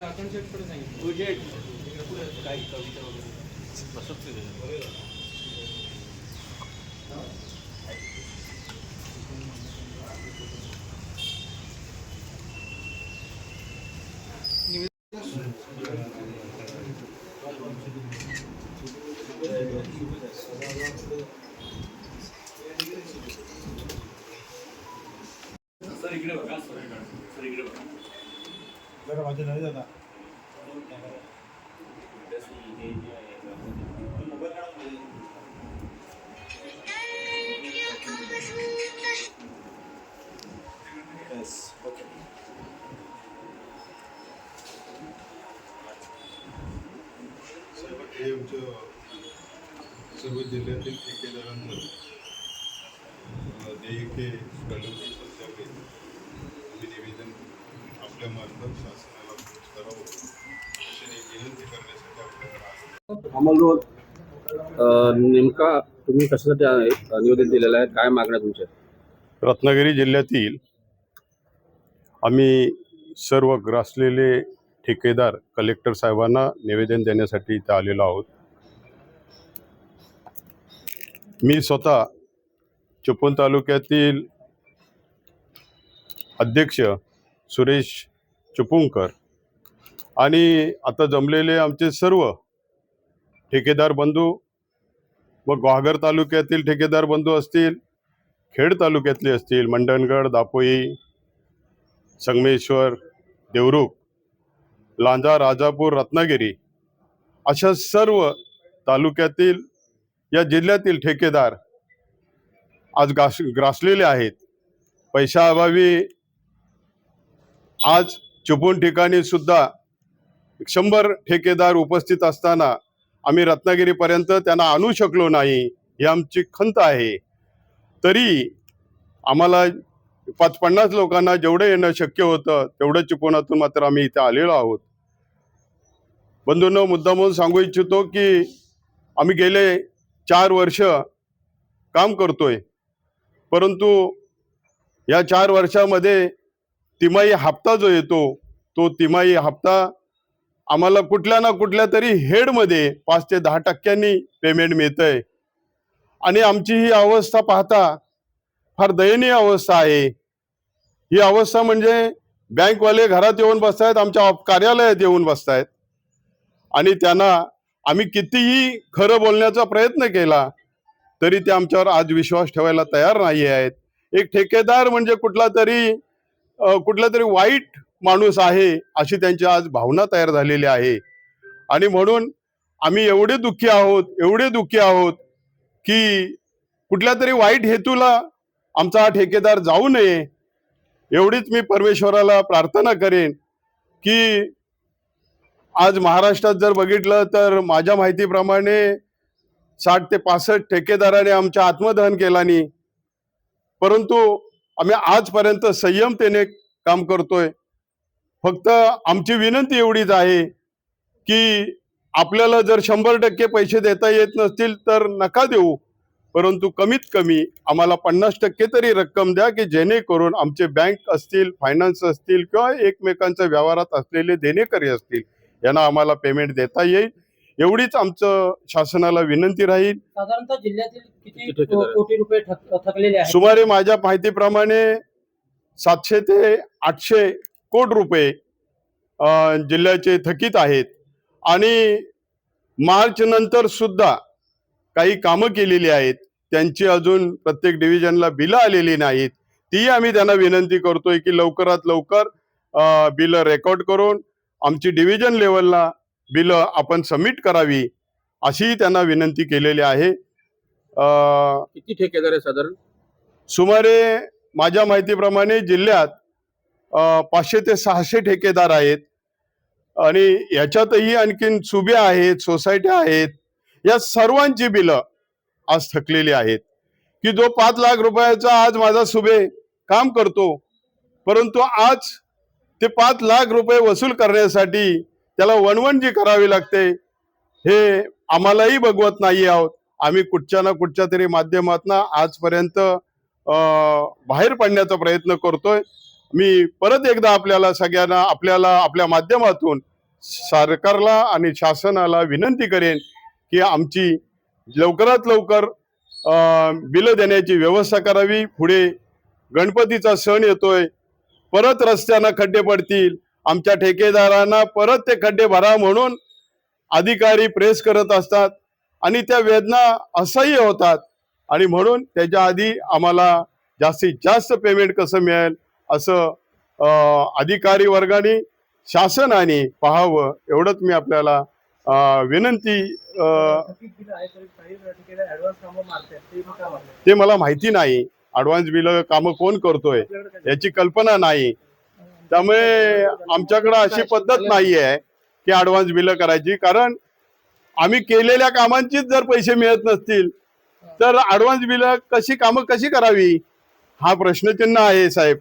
आपण जे पुढे सांगितलं जरा माझ्या नाही साहेब, हे आमच्या सर्व जिल्ह्यातील ठेकेदारांवर अ, देयके स्कॉलरशिप सत्याग्रह आम्ही निवेदन आपल्या मार्फत शासनाला करावं अशी एक विनंती करण्यासाठी नेमका तुम्ही कशासाठी निवेदन दिलेलं आहे? काय मागण्या तुमच्या रत्नागिरी जिल्ह्यातील आम्ही सर्व ग्रासलेले ठेकेदार कलेक्टर साहेबांना निवेदन देण्यासाठी इथे आलेलो आहोत. मी स्वतः चिपळूण तालुक्यातील अध्यक्ष सुरेश चुपुंकर. आणि आता जमलेले आमचे सर्व ठेकेदार बंधू व ग्वागर तालुक्यातील ठेकेदार बंधू असतील खेड तालुक्यातले असतील मंडणगड दापोई संगमेश्वर देवरुख लांजा राजापूर रत्नागिरी अशा सर्व तालुक्यातील या जिल्ह्यातील ठेकेदार आज गास ग्रासलेले आहेत. पैशाअभावी आज चिपळूण ठिकाणी सुद्धा शंभर ठेकेदार उपस्थित असताना आम्ही रत्नागिरीपर्यंत त्यांना आणू शकलो नाही ही आमची खंत आहे. तरी आम्हाला पाच पन्नास लोकांना जेवढं येणं शक्य होतं तेवढं चिपवणातून मात्र आम्ही इथे आलेलो आहोत. बंधूंनो मुद्दा म्हणून सांगू इच्छितो की आम्ही गेले चार वर्ष काम करतोय. परंतु या चार वर्षामध्ये तिमाही हप्ता जो येतो तो तिमाही हप्ता आम्हाला कुठल्या ना कुठल्या तरी हेडमध्ये पाच ते दहा टक्क्यांनी पेमेंट मिळतंय. आणि आमची ही अवस्था पाहता फार दयनीय अवस्था आहे. ही अवस्था म्हणजे बँकवाले घरात येऊन बसतायत आमच्या कार्यालयात येऊन बसतायत. आणि त्यांना आम्ही कितीही खरं बोलण्याचा प्रयत्न केला तरी ते आमच्यावर आज विश्वास ठेवायला तयार नाही आहेत एक ठेकेदार म्हणजे कुठला तरी कुठल्या कुठला तरी वाईट माणूस आहे अशी त्यांची आज भावना तयार झालेली आहे. आणि म्हणून आम्ही एवढे दुःखी आहोत एवढे दुःखी आहोत की कुठल्या तरी वाईट हेतूला आमचा हा ठेकेदार जाऊ नये. एवढीच मी परमेश्वराला प्रार्थना करेन की आज महाराष्ट्रात जर बघितलं तर माझ्या माहितीप्रमाणे साठ ते पासष्ट ठेकेदाराने आमच्या आत्मदहन केला नाही परंतु आम्ही आजपर्यंत संयमतेने काम करतोय. फक्त आमची विनंती एवढीच आहे की आपल्याला जर शंभर टक्के पैसे देता येत नसतील तर नका देऊ. परंतु कमीत कमी आम्हाला पन्नास टक्के तरी रक्कम द्या की जेणेकरून आमचे बँक असतील फायनान्स असतील किंवा एकमेकांच्या व्यवहारात असलेले देणेकरी असतील यांना आम्हाला पेमेंट देता येईल. एवढीच आमचं शासनाला विनंती राहील. साधारणतः जिल्ह्यातील किती? कोटी रुपये थकलेले सुमारे माझ्या माहितीप्रमाणे सातशे ते आठशे कोटी रुपये जिल्ह्याचे थकीत आहेत. आणि मार्च नंतर सुद्धा काही कामं केलेली आहेत. त्यांची अजून प्रत्येक डिव्हिजनला बिलं आलेली नाहीत. ती आम्ही त्यांना विनंती करतोय की लवकरात लवकर बिलं रेकॉर्ड करून आमची डिव्हिजन लेवलला बिलं आपण सबमिट करावी अशी त्यांना विनंती केलेली आहे. किती ठेकेदार आहे साधारण? सुमारे माझ्या माहितीप्रमाणे जिल्ह्यात पाचशे ते सहाशे ठेकेदार आहेत. आणि याच्यातही आणखीन सुब्या आहेत सोसायट्या आहेत या सर्वांची बिलं आज थकलेली आहेत. की जो पाच लाख रुपयाचा आज माझा सुबे काम करतो परंतु आज ते पाच लाख रुपये वसूल करण्यासाठी त्याला वणवण जी करावी लागते हे आम्हालाही बघवत नाही आहोत. आम्ही कुठच्या ना कुठच्या तरी माध्यमातून आजपर्यंत बाहेर पडण्याचा प्रयत्न करतोय. मी परत एकदा आपल्याला सगळ्यांना आपल्याला आपल्या माध्यमातून सरकारला आणि शासनाला विनंती करेन की आमची लवकरात लवकर बिलं देण्याची व्यवस्था करावी. पुढे गणपतीचा सण येतोय. परत रस्त्यांना खड्डे पडतील. आमच्या ठेकेदारांना परत ते खड्डे भरा म्हणून अधिकारी प्रेस करत असतात आणि त्या वेदना असह्य होतात. आणि म्हणून त्याच्या आधी आम्हाला जास्तीत जास्त पेमेंट कसं मिळेल? असं अधिकारी वर्गाने शासनाने पाहावं एवढंच मी आपल्याला विनंती ते मला माहिती नाही. ऍडव्हान्स बिल कामं कोण करतोय याची कल्पना नाही. त्यामुळे आमच्याकडं अशी पद्धत नाही आहे की ऍडव्हान्स बिल करायची. कारण आम्ही केलेल्या कामांचीच जर पैसे मिळत नसतील तर ऍडव्हान्स बिल कशी कामं कशी करावी? हा प्रश्नचिन्ह आहे साहेब.